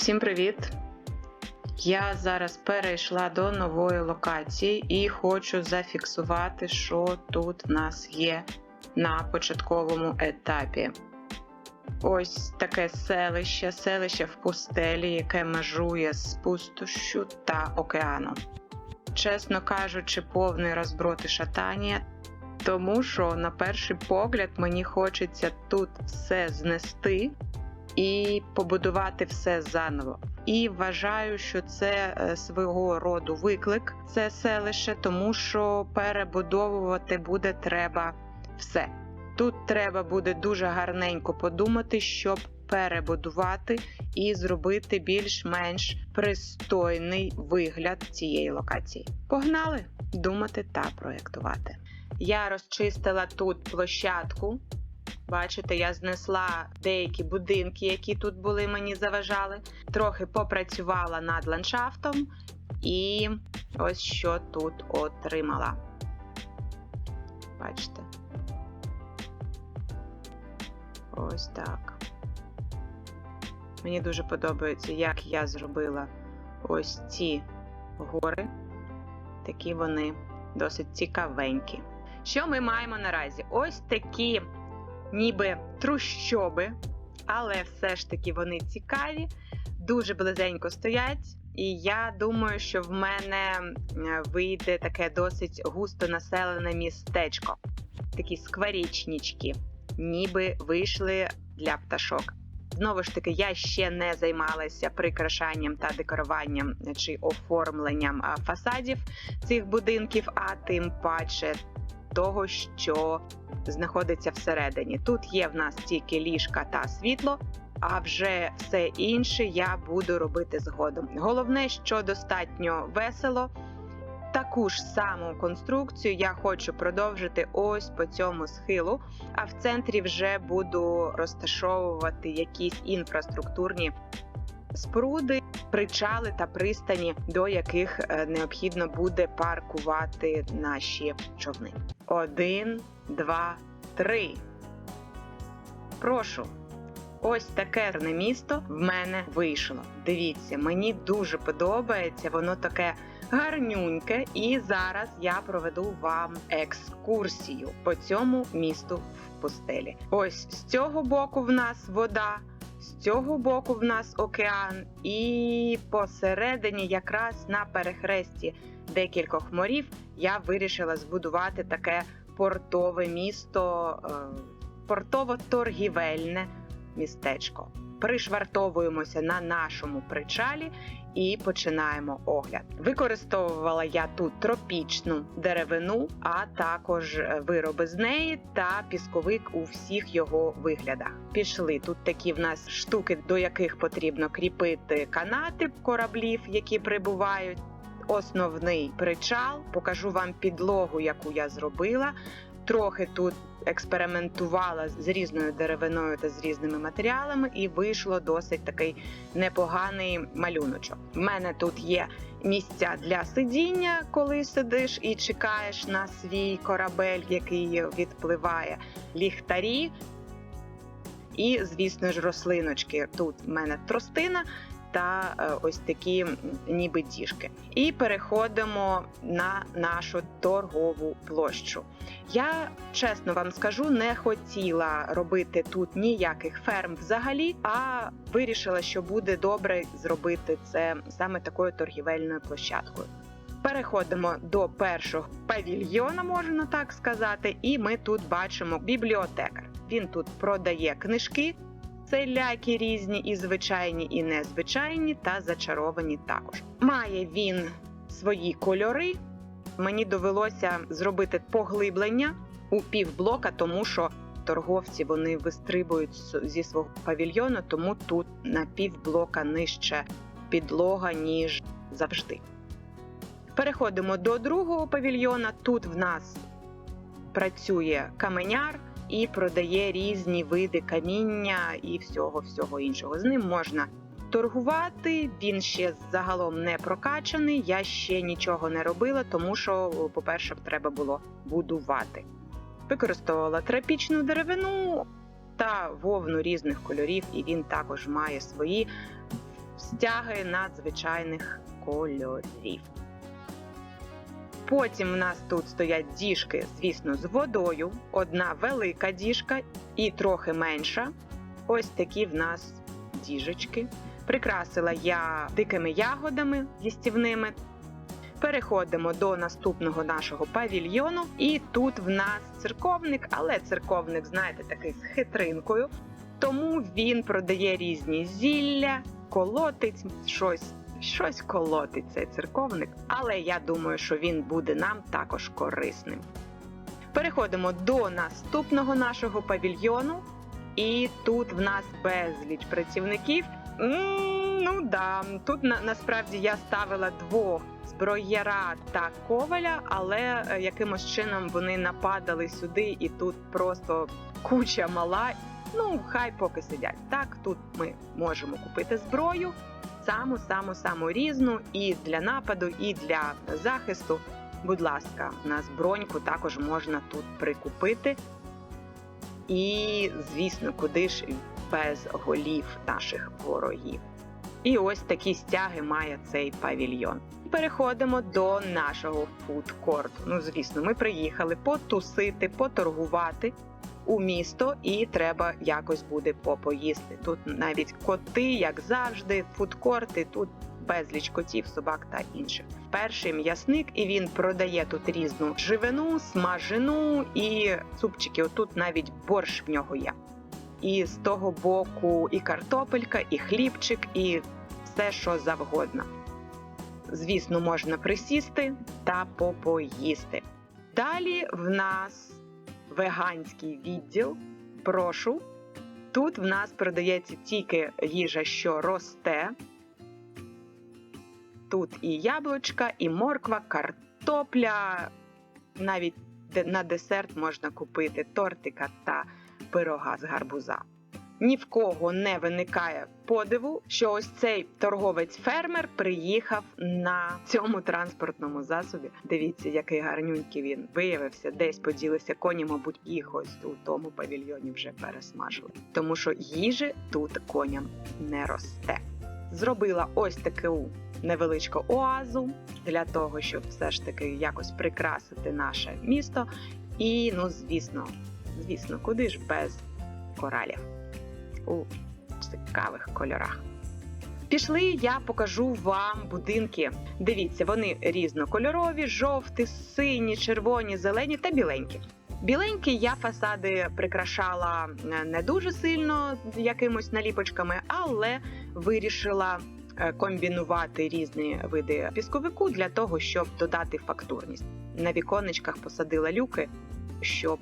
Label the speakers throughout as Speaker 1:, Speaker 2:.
Speaker 1: Всім привіт! Я зараз перейшла до нової локації і хочу зафіксувати, що тут в нас є на початковому етапі. Ось таке селище, селище в пустелі, яке межує з пустощу та океаном. Чесно кажучи, повний розброд і шатання, тому що на перший погляд мені хочеться тут все знести і побудувати все заново. І вважаю, що це е, свого роду виклик, це селище, тому що перебудовувати буде треба все. Тут треба буде дуже гарненько подумати, щоб перебудувати і зробити більш-менш пристойний вигляд цієї локації. Погнали думати та проєктувати. Я розчистила тут площадку. Бачите, я знесла деякі будинки, які тут були, мені заважали. Трохи попрацювала над ландшафтом, і ось що тут отримала. Бачите? Ось так. Мені дуже подобається, як я зробила ось ці гори. Такі вони досить цікавенькі. Що ми маємо наразі? Ось такі ніби трущоби, але все ж таки вони цікаві, дуже близенько стоять. І я думаю, що в мене вийде таке досить густо населене містечко. Такі скворічнічки, ніби вийшли для пташок. Знову ж таки, я ще не займалася прикрашанням та декоруванням чи оформленням фасадів цих будинків, а тим паче того, що знаходиться всередині. Тут є в нас тільки ліжка та світло, а вже все інше я буду робити згодом. Головне, що достатньо весело. Таку ж саму конструкцію я хочу продовжити ось по цьому схилу, а в центрі вже буду розташовувати якісь інфраструктурні споруди, причали та пристані, до яких е, необхідно буде паркувати наші човни. Один, два, три. Прошу. Ось таке місто в мене вийшло. Дивіться, мені дуже подобається, воно таке гарнюньке, і зараз я проведу вам екскурсію по цьому місту в пустелі. Ось з цього боку в нас вода, з цього боку в нас океан, і посередині, якраз на перехресті декількох морів, я вирішила збудувати таке портове місто, е, портово-торгівельне містечко. Пришвартовуємося на нашому причалі і починаємо огляд. Використовувала я тут тропічну деревину, а також вироби з неї та пісковик у всіх його виглядах. Пішли тут такі в нас штуки, до яких потрібно кріпити канати кораблів, які прибувають. Основний причал, покажу вам підлогу, яку я зробила. Трохи тут експериментувала з різною деревиною та з різними матеріалами, і вийшло досить такий непоганий малюночок. У мене тут є місця для сидіння, коли сидиш і чекаєш на свій корабель, який відпливає, ліхтарі. І, звісно ж, рослиночки. Тут в мене тростина та е, ось такі ніби діжки. І переходимо на нашу торгову площу. Я чесно вам скажу, не хотіла робити тут ніяких ферм взагалі, а вирішила, що буде добре зробити це саме такою торгівельною площадкою. Переходимо до першого павільйона, можна так сказати, і ми тут бачимо бібліотекар. Він тут продає книжки. Це ляки різні, і звичайні, і незвичайні, та зачаровані також. Має він свої кольори. Мені довелося зробити поглиблення у півблока, тому що торговці вони вистрибують зі свого павільйону, тому тут на півблока нижче підлога, ніж завжди. Переходимо до другого павільйона. Тут в нас працює каменяр і продає різні види каміння і всього всього іншого. З ним можна торгувати. Він ще загалом не прокачаний. Я ще нічого не робила, тому що, по-перше, треба було будувати. Використовувала тропічну деревину та вовну різних кольорів, і він також має свої стяги надзвичайних кольорів. Потім в нас тут стоять діжки, звісно, з водою. Одна велика діжка і трохи менша. Ось такі в нас діжечки. Прикрасила я дикими ягодами їстівними. Переходимо до наступного нашого павільйону. І тут в нас церковник, але церковник, знаєте, такий з хитринкою. Тому він продає різні зілля, колотить щось, щось колотить цей церковник. Але я думаю, що він буде нам також корисним. Переходимо до наступного нашого павільйону. І тут в нас безліч працівників. Ну да, тут на, насправді я ставила двох зброяра та коваля, але е, якимось чином вони нападали сюди, і тут просто куча мала. Ну, хай поки сидять. Так, тут ми можемо купити зброю, саму саму саму різну і для нападу, і для захисту. Будь ласка, на зброньку також можна тут прикупити. І, звісно, куди ж без голів наших ворогів. І ось такі стяги має цей павільйон. Переходимо до нашого фудкорту. Ну, звісно, ми приїхали потусити, поторгувати у місто, і треба якось буде попоїсти. Тут навіть коти, як завжди, фудкорти, тут безліч котів, собак та інших. Перший м'ясник, і він продає тут різну живину, смажину і супчики. Отут навіть борщ в нього є. І з того боку і картопелька, і хлібчик, і все, що завгодно. Звісно, можна присісти та попоїсти. Далі в нас веганський відділ. Прошу. Тут в нас продається тільки їжа, що росте. Тут і яблучка, і морква, картопля. Навіть на десерт можна купити тортика та пирога з гарбуза. Ні в кого не виникає подиву, що ось цей торговець-фермер приїхав на цьому транспортному засобі. Дивіться, який гарнюнький він виявився. Десь поділися коні, мабуть, їх ось у тому павільйоні вже пересмажили. Тому що їжі тут коням не росте. Зробила ось таку невеличку оазу для того, щоб все ж таки якось прикрасити наше місто. І, ну, звісно, звісно, куди ж без коралів у цікавих кольорах. Пішли, я покажу вам будинки. Дивіться, вони різнокольорові: жовті, сині, червоні, зелені та біленькі. Біленькі я фасади прикрашала е, не дуже сильно якимось наліпочками, але вирішила е, комбінувати різні види пісковику для того, щоб додати фактурність. На віконечках посадила люки, щоб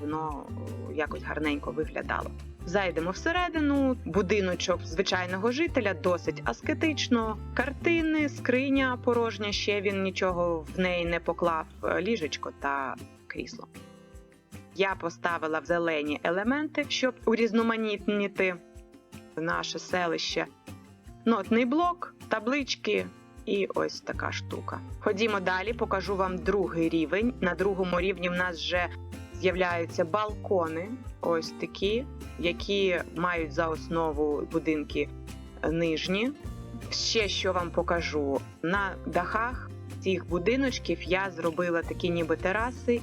Speaker 1: воно е, якось гарненько виглядало. Зайдемо всередину. Будиночок звичайного жителя досить аскетично. Картини, скриня порожня. Ще він нічого в неї не поклав. е, Ліжечко та крісло. Я поставила в зелені елементи, щоб урізноманітнити наше селище. Нотний блок, таблички і ось така штука. Ходімо далі, покажу вам другий рівень. На другому рівні в нас вже з'являються балкони, ось такі, які мають за основу будинки нижні. Ще що вам покажу на дахах цих будиночків я зробила такі ніби тераси.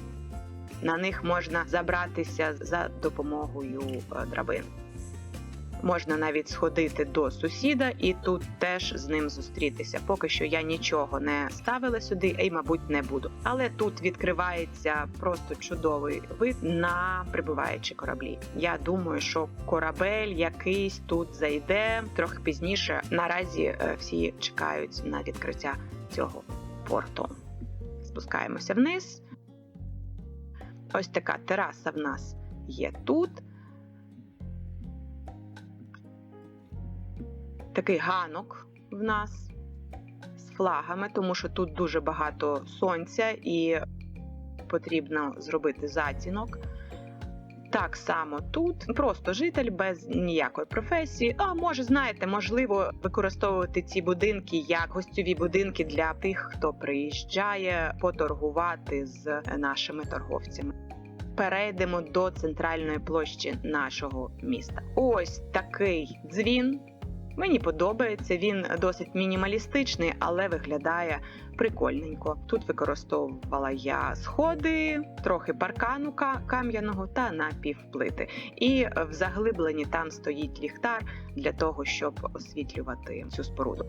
Speaker 1: На них можна забратися за допомогою е, драбин. Можна навіть сходити до сусіда і тут теж з ним зустрітися. Поки що я нічого не ставила сюди, і, мабуть, не буду. Але тут відкривається просто чудовий вид на прибуваючі кораблі. Я думаю, що корабель якийсь тут зайде трохи пізніше. Наразі е, всі чекають на відкриття цього порту. Спускаємося вниз. Ось така тераса в нас є тут. Такий ганок в нас з флагами, тому що тут дуже багато сонця і потрібно зробити затінок. Так само тут просто житель без ніякої професії. А може, знаєте, можливо використовувати ці будинки як гостьові будинки для тих, хто приїжджає поторгувати з нашими торговцями. Перейдемо до центральної площі нашого міста. Ось такий дзвін Мені подобається, він досить мінімалістичний, але виглядає прикольненько. Тут використовувала я сходи, трохи паркану кам'яного та напівплити. І в заглибленні там стоїть ліхтар для того, щоб освітлювати цю споруду.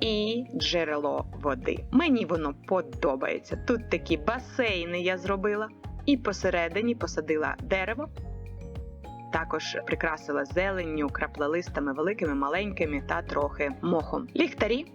Speaker 1: І джерело води. Мені воно подобається. Тут такі басейни я зробила, і посередині посадила дерево. Також прикрасила зеленню, краплелистами великими, маленькими та трохи мохом. Ліхтарі,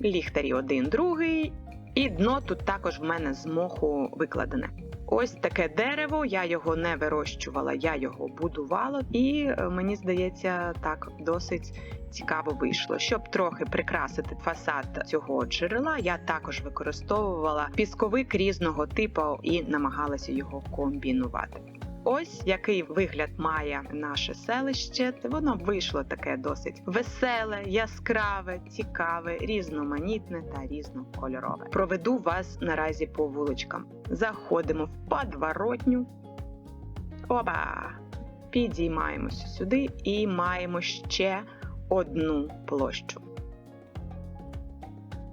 Speaker 1: ліхтарі один, другий, і дно тут також в мене з моху викладене. Ось таке дерево, я його не вирощувала, я його будувала, і е, мені здається, так досить цікаво вийшло. Щоб трохи прикрасити фасад цього джерела, я також використовувала пісковик різного типу і намагалася його комбінувати. Ось який вигляд має наше селище. Воно вийшло таке досить веселе, яскраве, цікаве, різноманітне та різнокольорове. Проведу вас наразі по вуличкам. Заходимо в подворотню. Оба! Підіймаємося сюди і маємо ще одну площу.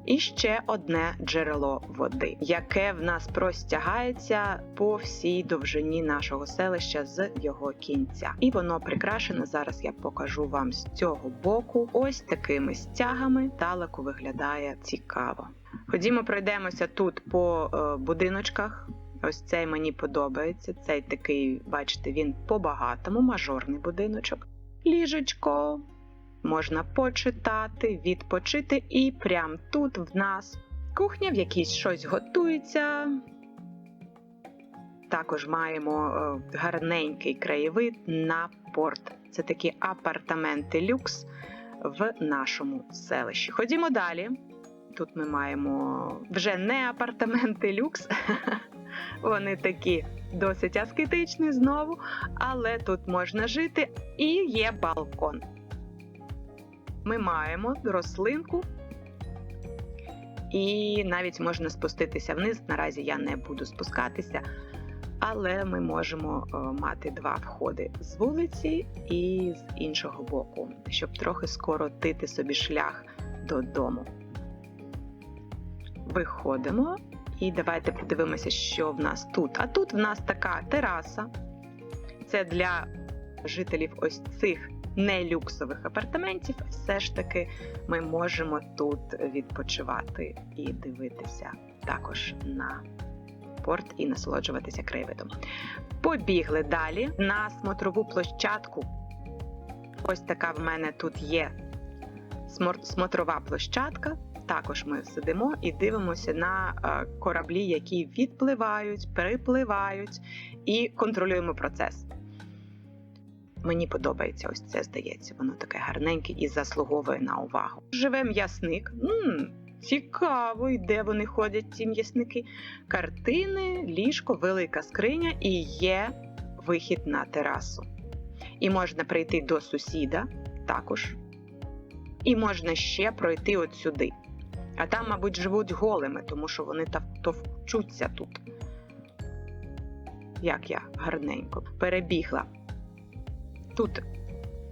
Speaker 1: І ще одне джерело води, яке в нас простягається по всій довжині нашого селища з його кінця. І воно прикрашене. Зараз я покажу вам з цього боку. Ось такими стягами далеко виглядає цікаво. Ходімо, пройдемося тут по е, будиночках. Ось цей мені подобається. Цей такий, бачите, він по-багатому, мажорний будиночок. Ліжечко, можна почитати, відпочити, і прямо тут в нас кухня, в якій щось готується. Також маємо е, гарненький краєвид на порт. Це такі апартаменти люкс в нашому селищі. Ходімо далі. Тут ми маємо вже не апартаменти люкс. Вони такі досить аскетичні знову, але тут можна жити і є балкон ми маємо рослинку, і навіть можна спуститися вниз. Наразі я не буду спускатися, але ми можемо е, мати два входи з вулиці і з іншого боку, щоб трохи скоротити собі шлях додому. Виходимо. І давайте подивимося, що в нас тут. А тут в нас така тераса. Це для жителів ось цих не люксових апартаментів, все ж таки ми можемо тут відпочивати і дивитися також на порт і насолоджуватися краєвидом. Побігли далі на смотрову площадку. Ось така в мене тут є смотрова площадка. Також ми сидимо і дивимося на кораблі, які відпливають, перепливають, і контролюємо процес. Мені подобається ось це, здається, воно таке гарненьке і заслуговує на увагу. Живе м'ясник. Цікаво, і де вони ходять, ці м'ясники. Картини, ліжко, велика скриня і є вихід на терасу. І можна прийти до сусіда також. І можна ще пройти от сюди. А там, мабуть, живуть голими, тому що вони товчуться тут. Як я гарненько перебігла. Тут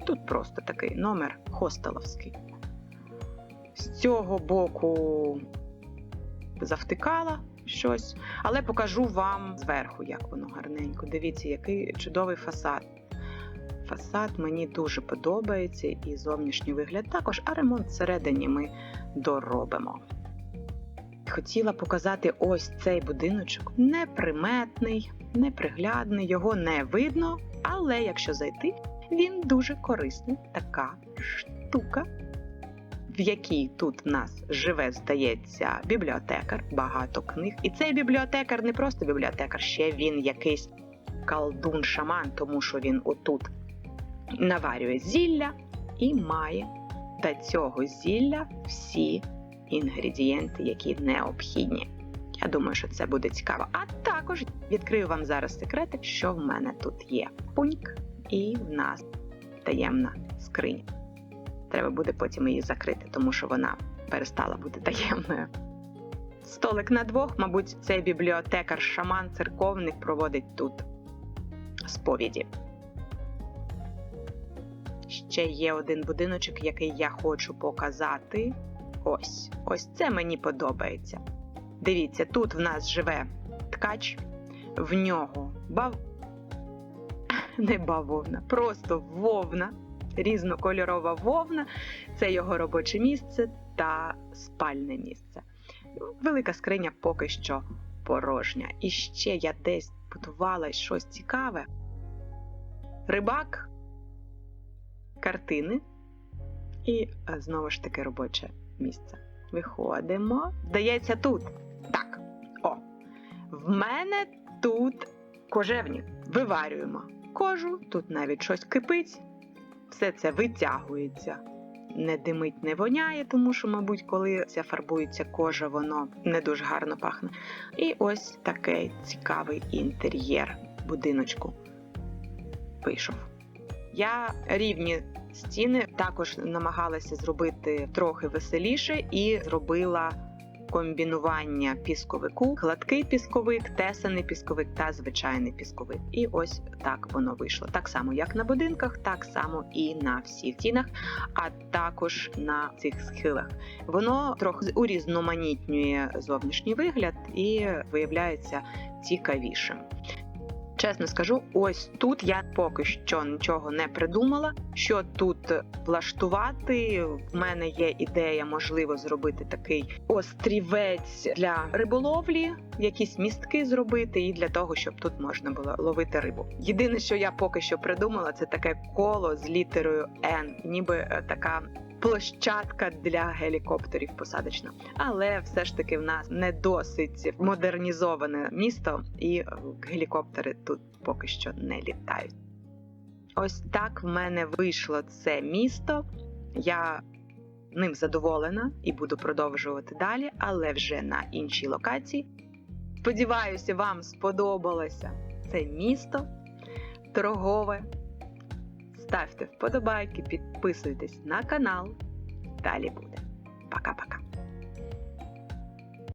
Speaker 1: тут просто такий номер хостеловський. З цього боку завтикала щось, але покажу вам зверху, як воно гарненько. Дивіться, який чудовий фасад. Фасад мені дуже подобається і зовнішній вигляд також, а ремонт всередині ми доробимо. Хотіла показати ось цей будиночок. Неприметний, неприглядний, його не видно, але якщо зайти, він дуже корисний, така штука, в якій тут в нас живе, здається, бібліотекар, багато книг. І цей бібліотекар не просто бібліотекар, ще він якийсь колдун-шаман, тому що він отут наварює зілля і має до цього зілля всі інгредієнти, які необхідні. Я думаю, що це буде цікаво. А також відкрию вам зараз секрети, що в мене тут є. Пуньк і в нас таємна скриня. Треба буде потім її закрити, тому що вона перестала бути таємною. Столик на двох, мабуть, цей бібліотекар, шаман, церковник проводить тут сповіді. ще є один будиночок, який я хочу показати. Ось, ось це мені подобається. Дивіться, тут в нас живе ткач, в нього бав... не бавовна, просто вовна, різнокольорова вовна. Це його робоче місце та спальне місце. Велика скриня поки що порожня. І ще я десь будувала щось цікаве. Рибак, картини і е, знову ж таки робоче місце. Виходимо. Здається, тут. Так. О. В мене тут кожевні. Виварюємо кожу, тут навіть щось кипить. Все це витягується. Не димить, не воняє, тому що, мабуть, коли ця фарбується кожа, воно не дуже гарно пахне. І ось такий цікавий інтер'єр будиночку вийшов. Я рівні стіни також намагалася зробити трохи веселіше і зробила комбінування пісковику, гладкий пісковик, тесаний пісковик та звичайний пісковик. І ось так воно вийшло. Так само, як на будинках, так само і на всіх стінах, а також на цих схилах. Воно трохи урізноманітнює зовнішній вигляд і виявляється цікавішим. Чесно скажу, ось тут я поки що нічого не придумала. Що тут влаштувати? В мене є ідея, можливо, зробити такий острівець для риболовлі, якісь містки зробити, і для того, щоб тут можна було ловити рибу. Єдине, що я поки що придумала, це таке коло з літерою N, ніби е, така. Площадка для гелікоптерів посадочна, але все ж таки в нас не досить модернізоване місто, і е, гелікоптери тут поки що не літають. Ось так в мене вийшло це місто. Я ним задоволена і буду продовжувати далі, але вже на іншій локації. Сподіваюся, вам сподобалося це місто торгове. Ставте вподобайки, підписуйтесь на канал. Далі буде. Пока-пока.